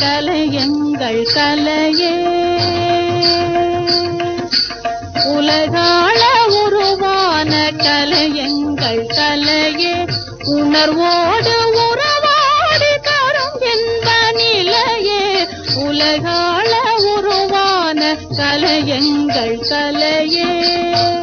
கலை கலையே. உலகாள உருவான கலை எங்கள் கலையே. உணர்வோடு உறவா கால உருவான கலையங்கள் கலையே.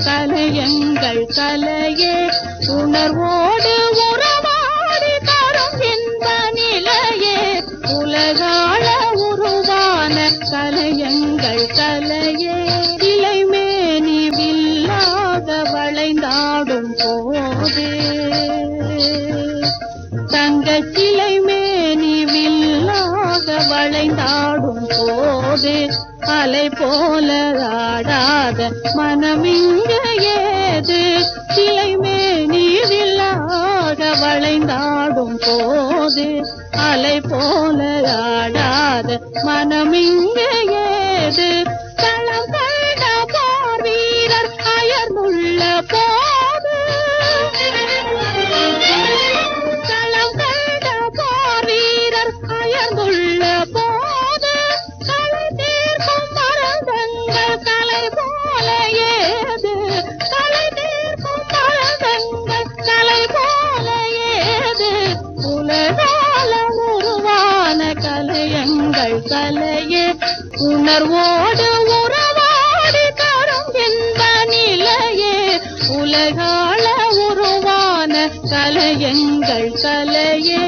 கலையங்கள் கலையே உணர்வோடு உறவாடி தரும் இந்த நிலையே உலகாள உருவான கலையங்கள் கலையே இலைமேனி வில்லாக வளைந்தாடும் போதே. தங்க சிலை மேனி வில்லாக வளைந்தாடும் போ போது அலை போல ஆடாத மனமிங்க ஏது சிலை மேனி வில்லாக வளைந்தாடும் போது அலை போல ஆடாத மனமிங்க ஏது கலையே உணர்வோடு உறவாடி தரும் என்ப நிலையே? உலகாள உருவான கலையங்கள் கலையே